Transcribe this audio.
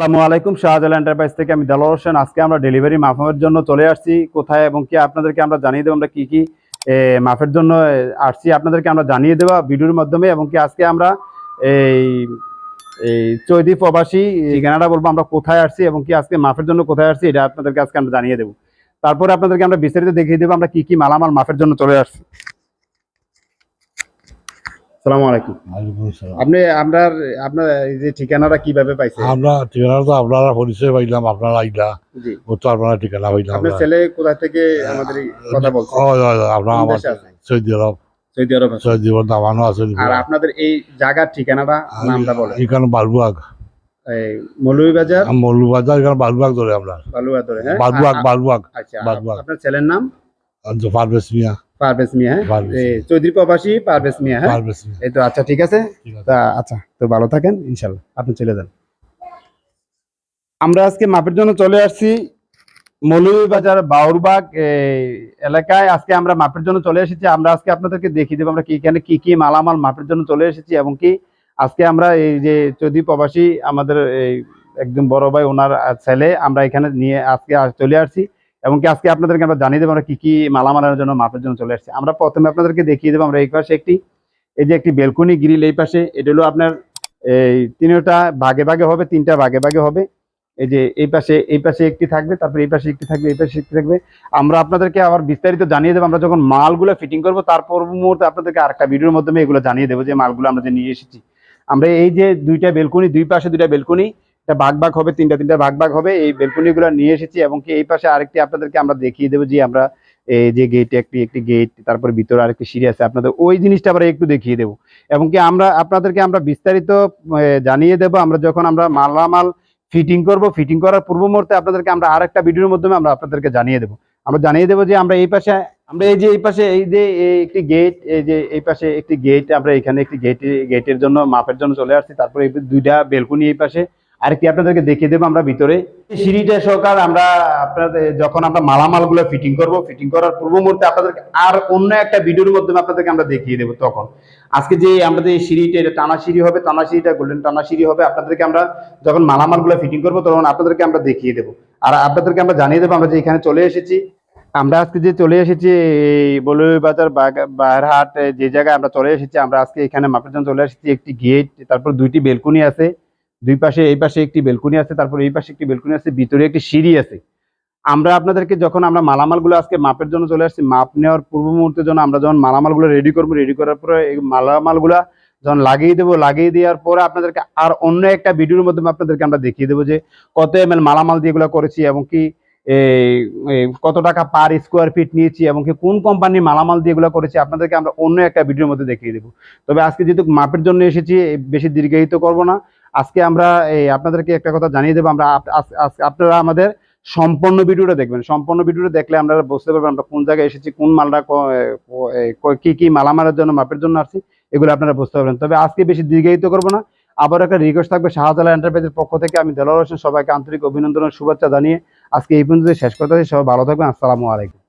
আসসালামু আলাইকুম শাহজালাল এন্টারপ্রাইজ থেকে আমি দেলোয়ার হোসেন। আজকে আমরা ডেলিভারি মাফের জন্য চলে আসছি। কোথায় এবং কি আপনাদেরকে আমরা জানিয়ে দেবো আমরা কি কি মাফের জন্য আসছি আপনাদেরকে আমরা জানিয়ে দেবো ভিডিওর মাধ্যমে। এবং কি আজকে আমরা এই এই চৈদি প্রবাসী ঠিকানাটা বলব আমরা কোথায় আসছি এবং কি আজকে মাফের জন্য কোথায় আসছি এটা আপনাদেরকে আজকে আমরা জানিয়ে দেবো। তারপরে আপনাদেরকে আমরা বিস্তারিত দেখিয়ে দেবো আমরা কি কি মালামাল মাফের জন্য চলে আসছি। সালামু আলাইকুম। আপনি আপনার আপনার এই যে ঠিকানাটা কীভাবে পাইছেন? আমরা ঠিকানা তো আপনারা পরিচয় পাইলাম আপনারা আইলা। ও তো আপনারা ঠিকানা পাইলাম আপনার ছেলে কোথা থেকে আমাদের কথা বলছে? আপনার আমার Saudi Arab. Saudi Arab Saudi Arab নামানো আছে আর আপনাদের এই জায়গার ঠিকানাটা নামটা বলে এখানে বালুবাগ এই মৌলভীবাজার? মল্লুবাজার এখানে বালুবাগ ধরে আমরা। বালুয়া ধরে হ্যাঁ? আ- আ- আচ্ছা আপনার ছেলের নাম? পারভেজ মিয়া। পারভেজ মিয়া হ্যাঁ? এই চৌধুরী প্রবাসী পারভেজ মিয়া হ্যাঁ? মিয়া। এই তো আচ্ছা ঠিক আছে? তা আচ্ছা তো ভালো থাকেন ইনশাল্লাহ। আপনি চলে যান। আমরা আজকে মাপের জন্য চলে আসছি মৌলভীবাজার বাউরবাগ এলাকায়। আজকে আমরা মাপের জন্য চলে এসেছি। আমরা আজকে আপনাদেরকে দেখিয়ে দেবো আমরা কি এখানে কি কি মালামাল মাপের জন্য চলে এসেছি এবং কি আজকে আমরা এই যে চৌধুরী প্রবাসী আমাদের এই একদম বড় ভাই ওনার ছেলে আমরা এখানে নিয়ে আজকে চলে আসছি। এবং কি আজকে আপনাদেরকে আমরা জানিয়ে দেবো আমরা কি কি মালামালের জন্য মাপের জন্য চলে আসছি। আমরা প্রথমে আপনাদেরকে দেখিয়ে দেবো আমরা এই পাশে একটি, এই যে একটি বেলকনি গ্রিল এই পাশে, এটা হলো আপনার, এই তিনটা ভাগে ভাগে হবে, তিনটা ভাগে ভাগে হবে। এই যে এই পাশে এই পাশে একটি থাকবে, তারপরে এই পাশে একটি থাকবে, এই পাশে একটি থাকবে। আমরা আপনাদেরকে আবার বিস্তারিত জানিয়ে দেবো, আমরা যখন মালগুলো ফিটিং করব তারপর মুহূর্তে আপনাদেরকে আরেকটা ভিডিওর মাধ্যমে এগুলো জানিয়ে দেবো যে মালগুলো আমরা যে নিয়ে এসেছি। আমরা এই যে দুইটা বেলকনি, দুই পাশে দুইটা বেলকনি এটা ভাগ ভাগ হবে, তিনটা তিনটা ভাগ ভাগ হবে। এই বেলকনিগুলো নিয়ে এসেছি এবং কি এই পাশে আরেকটি আপনাদেরকে আমরা দেখিয়ে দেবো যে আমরা, এই যে গেট একটি একটি গেট তারপরে ভিতরে আরেকটি সিঁড়ি আছে, আপনাদের ওই জিনিসটা আবার একটু দেখিয়ে দেবো। এবং কি আমরা, আপনাদেরকে আমরা বিস্তারিত জানিয়ে দেব, আমরা যখন আমরা মালামাল ফিটিং করব ফিটিং করার পূর্ব মুহূর্তে আপনাদেরকে আমরা আরেকটা ভিডিওর মাধ্যমে আমরা আপনাদেরকে জানিয়ে দেবো। আমরা জানিয়ে দেবো যে আমরা এই পাশে, আমরা এই যে এই পাশে, এই যে একটি গেট এই যে এই পাশে একটি গেট আমরা এখানে একটি গেট গেটের জন্য, মাপের জন্য চলে আসছি। তারপরে দুইটা বেলকনি এই পাশে আরেকটি আপনাদেরকে দেখিয়ে দেবো আমরা ভিতরে। সিঁড়িটা সহকার আমরা আপনাদের, যখন আমরা মালামালগুলো ফিটিং করব ফিটিং করার পূর্ব মুহূর্তে আপনাদেরকে আর অন্য একটা ভিডিওর মাধ্যমে আপনাদেরকে আমরা দেখিয়ে দেবো তখন। আজকে যে আমাদের এই সিঁড়িটা, এটা টানা সিঁড়ি হবে, টানা সিঁড়িটা গোল্ডেন টানা সিঁড়ি হবে, আপনাদেরকে আমরা যখন মালামালগুলো ফিটিং করব, তখন আপনাদেরকে আমরা দেখিয়ে দেবো। আর আপনাদেরকে আমরা জানিয়ে দেবো আমরা যে এখানে চলে এসেছি। আমরা আজকে যে চলে এসেছি, এই বাজার বাহারহাট যে জায়গায় আমরা চলে এসেছি, আমরা আজকে এখানে মাপের জন্য চলে এসেছি, একটি গেট তারপর দুইটি বেলকুনি আছে। দুই পাশে, এই পাশে একটি বেলকুনি আছে, তারপর এই পাশে একটি বেলকুনি আছে, ভিতরে একটি সিঁড়ি আছে। আমরা আপনাদেরকে যখন আমরা মালামালগুলো আজকে মাপের জন্য চলে আসছি, মাপ নেওয়ার পূর্ব মুহূর্তের জন্য আমরা যখন মালামালগুলো রেডি করব রেডি করার পরে এই মালামালগুলো যখন লাগিয়ে দেবো, লাগিয়ে দেওয়ার পরে আপনাদেরকে আর অন্য একটা ভিডিওর মাধ্যমে আপনাদেরকে আমরা দেখিয়ে দেবো যে কত এম মালামাল দিয়ে এগুলো করেছি এবং কি কত টাকা পার স্কোয়ার ফিট নিয়েছি এবং কি কোন কোম্পানির মালামাল দিয়ে এগুলো করেছি আপনাদেরকে আমরা অন্য একটা ভিডিওর মধ্যে দেখিয়ে দেবো। তবে আজকে যেহেতু মাপের জন্য এসেছি বেশি দীর্ঘায়িত করব না। আজকে আমরা এই আপনাদেরকে একটা কথা জানিয়ে দেবো, আমরা আপনারা আমাদের সম্পূর্ণ ভিডিওটা দেখবেন। সম্পূর্ণ ভিডিওটা দেখলে আমরা বুঝতে পারবেন আমরা কোন জায়গায় এসেছি, কোন মালটা ক- ক- মালামালের জন্য, মাপের জন্য আসছি, এগুলো আপনারা বুঝতে পারবেন। তবে আজকে বেশি দীর্ঘায়িত করব না। আবার একটা রিকোয়েস্ট থাকবে শাহজালা এন্টারপ্রাইজের পক্ষ থেকে। আমি দেলোয়ার হোসেন সবাইকে আন্তরিক অভিনন্দন ও শুভেচ্ছা জানিয়ে আজকে এই পর্যন্ত শেষ করতে সবাই ভালো থাকবেন। আসসালামু আলাইকুম।